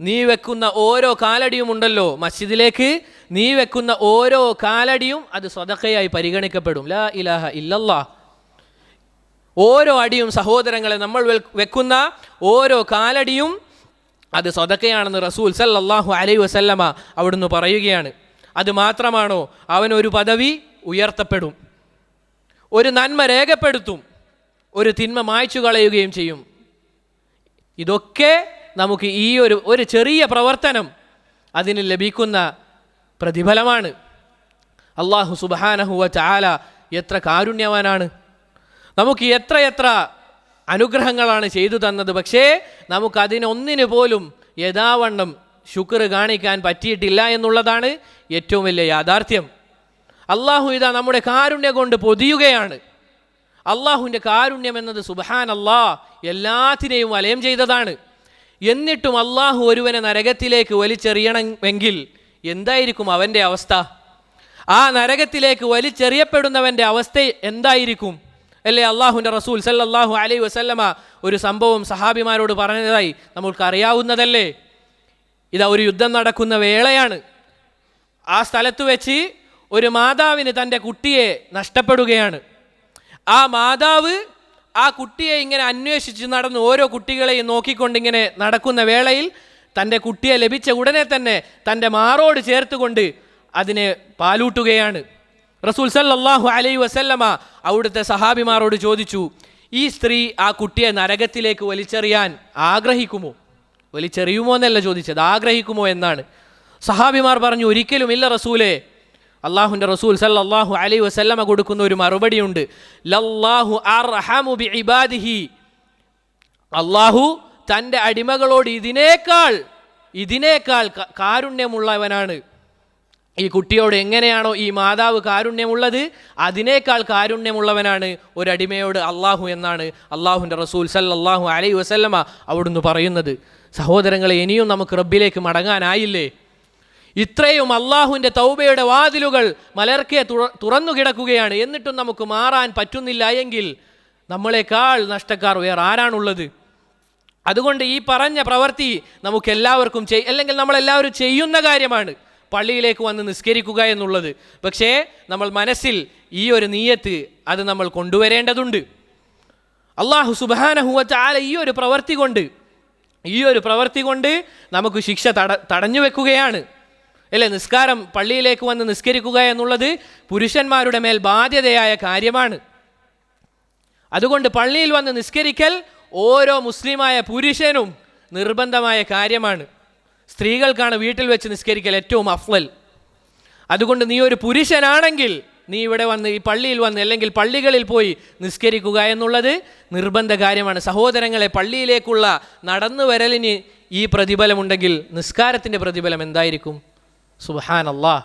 നീ വെക്കുന്ന ഓരോ കാലടിയും ഉണ്ടല്ലോ മസ്ജിദിലേക്ക് നീ വെക്കുന്ന ഓരോ കാലടിയും അത് സ്വതക്കയായി പരിഗണിക്കപ്പെടും. ലാ ഇലാഹ ഇല്ലല്ലാ. ഓരോ അടിയും സഹോദരങ്ങളെ നമ്മൾ വെക്കുന്ന ഓരോ കാലടിയും അത് സ്വതക്കയാണെന്ന് റസൂൽ സല്ലാഹു അലൈ വസല്ലമ അവിടുന്ന് പറയുകയാണ്. അത് മാത്രമാണോ? അവൻ ഒരു പദവി ഉയർത്തപ്പെടും. ഒരു നന്മ രേഖപ്പെടുത്തും. ഒരു തിന്മ മായ്ച്ചു കളയുകയും ചെയ്യും. ഇതൊക്കെ നമുക്ക് ഈ ഒരു ഒരു ചെറിയ പ്രവർത്തനം അതിന് ലഭിക്കുന്ന പ്രതിഫലമാണ്. അള്ളാഹു സുബഹാനഹുവ ചാല എത്ര കാരുണ്യവാനാണ്. നമുക്ക് എത്രയെത്ര എത്ര അനുഗ്രഹങ്ങളാണ് ചെയ്തു തന്നത്. പക്ഷേ നമുക്ക് അതിനൊന്നിന് പോലും യഥാവണ്ണം ശുക്ർ കാണിക്കാൻ പറ്റിയിട്ടില്ല എന്നുള്ളതാണ് ഏറ്റവും വലിയ യാഥാർത്ഥ്യം. അള്ളാഹു ഇതാ നമ്മുടെ കാരുണ്യം കൊണ്ട് പൊതിയുകയാണ്. അള്ളാഹുവിന്റെ കാരുണ്യം എന്നത് സുബഹാൻ അല്ലാ എല്ലാത്തിനെയും വലയം ചെയ്തതാണ്. എന്നിട്ടും അള്ളാഹു ഒരുവനെ നരകത്തിലേക്ക് വലിച്ചെറിയണമെങ്കിൽ എന്തായിരിക്കും അവന്റെ അവസ്ഥ? ആ നരകത്തിലേക്ക് വലിച്ചെറിയപ്പെടുന്നവന്റെ അവസ്ഥ എന്തായിരിക്കും? അല്ലേ അള്ളാഹുവിന്റെ റസൂൽ സല്ലല്ലാഹു അലൈ വസല്ലമ ഒരു സംഭവം സഹാബിമാരോട് പറഞ്ഞതായി നമ്മൾക്ക് അറിയാവുന്നതല്ലേ ഇതാ ഒരു യുദ്ധം നടക്കുന്ന വേളയാണ്. ആ സ്ഥലത്ത് വെച്ച് ഒരു മാതാവിന് തന്റെ കുട്ടിയെ നഷ്ടപ്പെടുകയാണ്. ആ മാതാവ് ആ കുട്ടിയെ ഇങ്ങനെ അന്വേഷിച്ച് നടന്ന് ഓരോ കുട്ടികളെയും നോക്കിക്കൊണ്ടിങ്ങനെ നടക്കുന്ന വേളയിൽ തന്റെ കുട്ടിയെ ലഭിച്ച ഉടനെ തന്നെ തന്റെ മാറോട് ചേർത്തുകൊണ്ട് അതിനെ പാലൂട്ടുകയാണ്. റസൂൽ സല്ലാഹു അലൈ വസല്ലമ അവിടുത്തെ സഹാബിമാരോട് ചോദിച്ചു ഈ സ്ത്രീ ആ കുട്ടിയെ നരകത്തിലേക്ക് വലിച്ചെറിയാൻ ആഗ്രഹിക്കുമോ? വലിച്ചെറിയുമോ എന്നല്ല ചോദിച്ചത് ആഗ്രഹിക്കുമോ എന്നാണ്. സഹാബിമാർ പറഞ്ഞു ഒരിക്കലും ഇല്ല റസൂലേ അള്ളാഹുന്റെ റസൂൽ സല്ലാഹു അലൈ വസല്ലമ കൊടുക്കുന്ന ഒരു മറുപടിയുണ്ട്. ലല്ലാഹു ഇബാദിഹി അള്ളാഹു തന്റെ അടിമകളോട് ഇതിനേക്കാൾ ഇതിനേക്കാൾ കാരുണ്യമുള്ളവനാണ്. ഈ കുട്ടിയോട് എങ്ങനെയാണോ ഈ മാതാവ് കാരുണ്യമുള്ളത് അതിനേക്കാൾ കാരുണ്യമുള്ളവനാണ് ഒരടിമയോട് അള്ളാഹു എന്നാണ് അള്ളാഹുന്റെ റസൂൽ സല്ലാഹു അലൈ വസല്ലമ അവിടുന്ന് പറയുന്നത്. സഹോദരങ്ങളെ ഇനിയും നമുക്ക് റബ്ബിലേക്ക് മടങ്ങാനായില്ലേ? ഇത്രയും അള്ളാഹുവിന്റെ തൗബയുടെ വാതിലുകൾ മലർക്കെ തുറന്നു കിടക്കുകയാണ്. എന്നിട്ടും നമുക്ക് മാറാൻ പറ്റുന്നില്ല എങ്കിൽ നമ്മളെക്കാൾ നഷ്ടക്കാർ വേറെ ആരാണുള്ളത്? അതുകൊണ്ട് ഈ പറഞ്ഞ പ്രവൃത്തി നമുക്ക് എല്ലാവർക്കും ചെയ് അല്ലെങ്കിൽ നമ്മളെല്ലാവരും ചെയ്യുന്ന കാര്യമാണ് പള്ളിയിലേക്ക് വന്ന് നിസ്കരിക്കുക എന്നുള്ളത്. പക്ഷേ നമ്മൾ മനസ്സിൽ ഈ ഒരു നീയത്ത് അത് നമ്മൾ കൊണ്ടുവരേണ്ടതുണ്ട്. അള്ളാഹു സുബാനഹുവ ചാല ഈ ഒരു പ്രവൃത്തി കൊണ്ട് ഈ ഒരു പ്രവൃത്തി കൊണ്ട് നമുക്ക് ശിക്ഷ തട തടഞ്ഞു വെക്കുകയാണ്. അല്ലേ? നിസ്കാരം പള്ളിയിലേക്ക് വന്ന് നിസ്കരിക്കുക എന്നുള്ളത് പുരുഷന്മാരുടെ മേൽ ബാധ്യതയായ കാര്യമാണ്. അതുകൊണ്ട് പള്ളിയിൽ വന്ന് നിസ്കരിക്കൽ ഓരോ മുസ്ലിമായ പുരുഷനും നിർബന്ധമായ കാര്യമാണ്. സ്ത്രീകൾക്കാണ് വീട്ടിൽ വെച്ച് നിസ്കരിക്കൽ ഏറ്റവും അഫ്വൽ. അതുകൊണ്ട് നീ ഒരു പുരുഷനാണെങ്കിൽ നീ ഇവിടെ വന്ന് ഈ പള്ളിയിൽ വന്ന് അല്ലെങ്കിൽ പള്ളികളിൽ പോയി നിസ്കരിക്കുക എന്നുള്ളത് നിർബന്ധ കാര്യമാണ്. സഹോദരങ്ങളെ പള്ളിയിലേക്കുള്ള നടന്നു വരലിന് ഈ പ്രതിഫലമുണ്ടെങ്കിൽ നിസ്കാരത്തിന്റെ പ്രതിഫലം എന്തായിരിക്കും? അള്ളാഹ്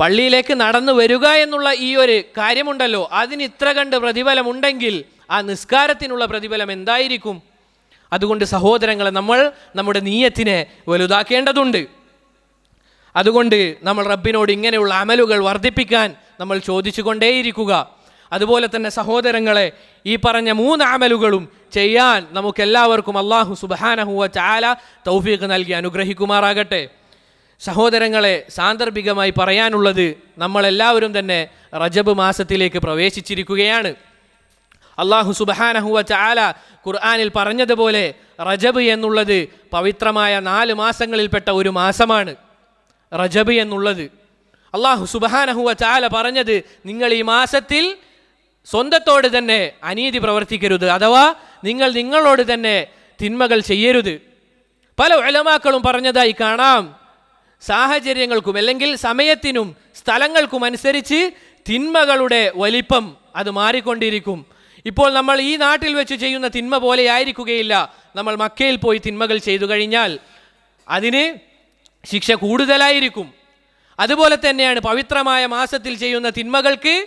പള്ളിയിലേക്ക് നടന്നു വരിക എന്നുള്ള ഈ ഒരു കാര്യമുണ്ടല്ലോ. അതിന് ഇത്ര കണ്ട് പ്രതിഫലമുണ്ടെങ്കിൽ ആ നിസ്കാരത്തിനുള്ള പ്രതിഫലം എന്തായിരിക്കും? അതുകൊണ്ട് സഹോദരങ്ങളെ നമ്മൾ നമ്മുടെ നീയത്തിനെ വലുതാക്കേണ്ടതുണ്ട്. അതുകൊണ്ട് നമ്മൾ റബ്ബിനോട് ഇങ്ങനെയുള്ള അമലുകൾ വർദ്ധിപ്പിക്കാൻ നമ്മൾ ചോദിച്ചുകൊണ്ടേയിരിക്കുക. അതുപോലെ തന്നെ സഹോദരങ്ങളെ ഈ പറഞ്ഞ മൂന്ന് അമലുകളും ചെയ്യാൻ നമുക്കെല്ലാവർക്കും അള്ളാഹു സുബാനഹുവ ചാല തൗഫീഖ് നൽകി അനുഗ്രഹിക്കുമാറാകട്ടെ. സഹോദരങ്ങളെ സാന്ദർഭികമായി പറയാനുള്ളത് നമ്മളെല്ലാവരും തന്നെ റജബ് മാസത്തിലേക്ക് പ്രവേശിച്ചിരിക്കുകയാണ്. അള്ളാഹു സുബഹാനഹുവ ചാല ഖുർആാനിൽ പറഞ്ഞതുപോലെ റജബ് എന്നുള്ളത് പവിത്രമായ നാല് മാസങ്ങളിൽപ്പെട്ട ഒരു മാസമാണ്. റജബ് എന്നുള്ളത്. അള്ളാഹു സുബഹാനഹുവ ചാല പറഞ്ഞത് നിങ്ങൾ ഈ മാസത്തിൽ സ്വന്തത്തോട് തന്നെ അനീതി പ്രവർത്തിക്കരുത് അഥവാ നിങ്ങൾ നിങ്ങളോട് തന്നെ തിന്മകൾ ചെയ്യരുത്. പല ഉലമാക്കളും പറഞ്ഞതായി കാണാം. സാഹചര്യങ്ങൾക്കും അല്ലെങ്കിൽ സമയത്തിനും സ്ഥലങ്ങൾക്കും അനുസരിച്ച് തിന്മകളുടെ വലിപ്പം അത് മാറിക്കൊണ്ടിരിക്കും. ഇപ്പോൾ നമ്മൾ ഈ നാട്ടിൽ വെച്ച് ചെയ്യുന്ന തിന്മ പോലെ ആയിരിക്കുകയില്ല. നമ്മൾ മക്കയിൽ പോയി തിന്മകൾ ചെയ്തു കഴിഞ്ഞാൽ അതിന് ശിക്ഷ കൂടുതലായിരിക്കും. അതുപോലെ തന്നെയാണ് പവിത്രമായ മാസത്തിൽ ചെയ്യുന്ന തിന്മകൾക്ക്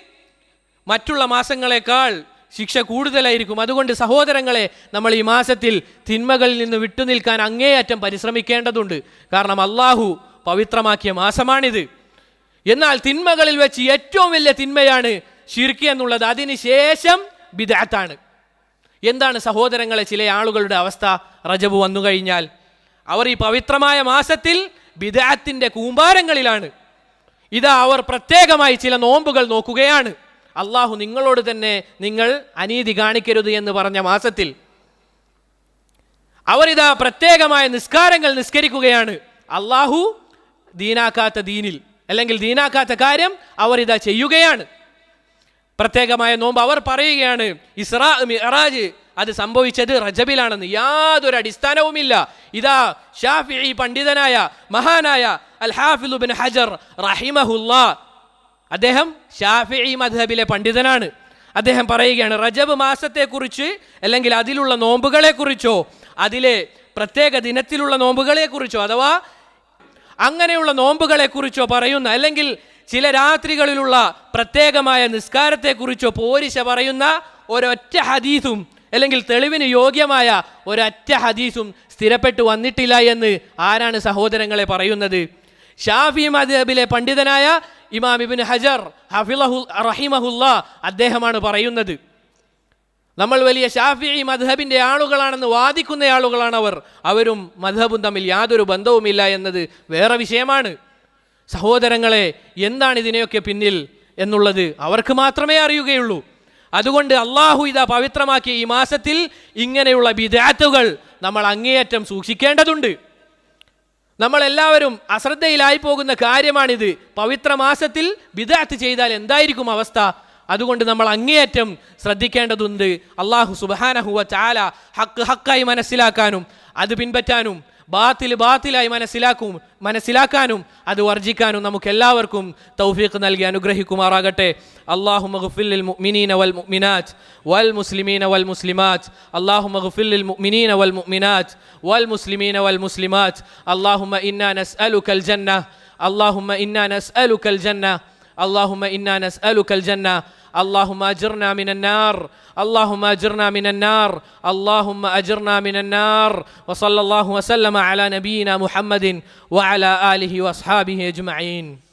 മറ്റുള്ള മാസങ്ങളെക്കാൾ ശിക്ഷ കൂടുതലായിരിക്കും. അതുകൊണ്ട് സഹോദരങ്ങളെ നമ്മൾ ഈ മാസത്തിൽ തിന്മകളിൽ നിന്ന് വിട്ടുനിൽക്കാൻ അങ്ങേയറ്റം പരിശ്രമിക്കേണ്ടതുണ്ട്. കാരണം അള്ളാഹു പവിത്രമാക്കിയ മാസമാണിത്. എന്നാൽ തിന്മകളിൽ വെച്ച് ഏറ്റവും വലിയ തിന്മയാണ് ഷിർക്ക് എന്നുള്ളത്. അതിനുശേഷം ബിദാത്താണ് എന്താണ് സഹോദരങ്ങളെ ചില ആളുകളുടെ അവസ്ഥ? റജബ് വന്നു കഴിഞ്ഞാൽ അവർ ഈ പവിത്രമായ മാസത്തിൽ ബിദാത്തിന്റെ കൂമ്പാരങ്ങളിലാണ്. ഇതാ അവർ പ്രത്യേകമായി ചില നോമ്പുകൾ നോക്കുകയാണ്. അള്ളാഹു നിങ്ങളോട് തന്നെ നിങ്ങൾ അനീതി കാണിക്കരുത് എന്ന് പറഞ്ഞ മാസത്തിൽ അവരിതാ പ്രത്യേകമായ നിസ്കാരങ്ങൾ നിസ്കരിക്കുകയാണ്. അള്ളാഹു ദീനാക്കാത്ത ദീനിൽ അല്ലെങ്കിൽ ദീനാക്കാത്ത കാര്യം അവർ ഇതാ ചെയ്യുകയാണ്. പ്രത്യേകമായ നോമ്പ് അവർ പറയുകയാണ് ഇസ്രാ മിറാജ് അത് സംഭവിച്ചത് റജബിലാണെന്ന്. യാതൊരു അടിസ്ഥാനവുമില്ല. ഇതാ ഷാഫി പണ്ഡിതനായ മഹാനായ അൽ ഹാഫിലുബിൻ ഹജർ റഹിമഹുല്ല. അദ്ദേഹം ഷാഫി മദ്ഹബിലെ പണ്ഡിതനാണ്. അദ്ദേഹം പറയുകയാണ് റജബ് മാസത്തെക്കുറിച്ച് അല്ലെങ്കിൽ അതിലുള്ള നോമ്പുകളെക്കുറിച്ചോ അതിലെ പ്രത്യേക ദിനത്തിലുള്ള നോമ്പുകളെക്കുറിച്ചോ അഥവാ അങ്ങനെയുള്ള നോമ്പുകളെക്കുറിച്ചോ പറയുന്ന അല്ലെങ്കിൽ ചില രാത്രികളിലുള്ള പ്രത്യേകമായ നിസ്കാരത്തെക്കുറിച്ചോ പോരിശ പറയുന്ന ഒരൊറ്റ ഹദീസും അല്ലെങ്കിൽ തെളിവിന് യോഗ്യമായ ഒരൊറ്റ ഹദീസും സ്ഥിരപ്പെട്ടു വന്നിട്ടില്ല എന്ന് ആരാണ് സഹോദരങ്ങളെ പറയുന്നത്? ഷാഫി മദ്ഹബിലെ പണ്ഡിതനായ ഇമാം ഇബിൻ ഹജർ ഹഫിലഹു റഹിമഹുല്ല അദ്ദേഹമാണ് പറയുന്നത്. നമ്മൾ വലിയ ഷാഫി മധബിന്റെ ആളുകളാണെന്ന് വാദിക്കുന്ന ആളുകളാണ് അവർ അവരും മധബും തമ്മിൽ യാതൊരു ബന്ധവുമില്ല എന്നത് വേറെ വിഷയമാണ്. സഹോദരങ്ങളെ എന്താണ് ഇതിനെയൊക്കെ പിന്നിൽ എന്നുള്ളത് അവർക്ക് മാത്രമേ അറിയുകയുള്ളൂ. അതുകൊണ്ട് അള്ളാഹു ഇതാ പവിത്രമാക്കിയ ഈ മാസത്തിൽ ഇങ്ങനെയുള്ള ബിദാത്തുകൾ നമ്മൾ അങ്ങേയറ്റം സൂക്ഷിക്കേണ്ടതുണ്ട്. നമ്മളെല്ലാവരും അശ്രദ്ധയിലായി പോകുന്ന കാര്യമാണിത്. പവിത്ര മാസത്തിൽ ബിദാത്ത് ചെയ്താൽ എന്തായിരിക്കും അവസ്ഥ? അതുകൊണ്ട് നമ്മൾ അങ്ങേയറ്റം ശ്രദ്ധിക്കേണ്ടതുണ്ട്. അള്ളാഹു സുബഹാനഹുവ ചാല ഹക്ക് ഹക്കായി മനസ്സിലാക്കാനും അത് പിൻപറ്റാനും ബാത്തിൽ ബാത്തിലായി മനസ്സിലാക്കും മനസ്സിലാക്കാനും അത് വർജിക്കാനും നമുക്ക് എല്ലാവർക്കും തൗഫീഖ് നൽകി അനുഗ്രഹിക്കുമാറാകട്ടെ. അള്ളാഹു മഹുഫില്ലിൽ മുഅ്മിനീന വൽ മുഅ്മിനാത്ത് വൽ മുസ്ലിമീന വൽ മുസ്ലിമാത്ത്. അള്ളാഹു മഹുഫില്ലിൽ മുഅ്മിനീന വൽ മുഅ്മിനാത്ത് വൽ മുസ്ലിമീന വൽ മുസ്ലിമാത്ത്. അള്ളാഹുമ്മ ഇന്നാ നസ്അലുക്കൽ ജന്ന. അള്ളാഹുമ്മ ഇന്നാ നസ്അലുക്കൽ ജന്ന. اللهم إنا نسألك الجنة. اللهم أجرنا من النار. اللهم أجرنا من النار. اللهم أجرنا من النار. وصلى الله وسلم على نبينا محمد وعلى آله وأصحابه أجمعين.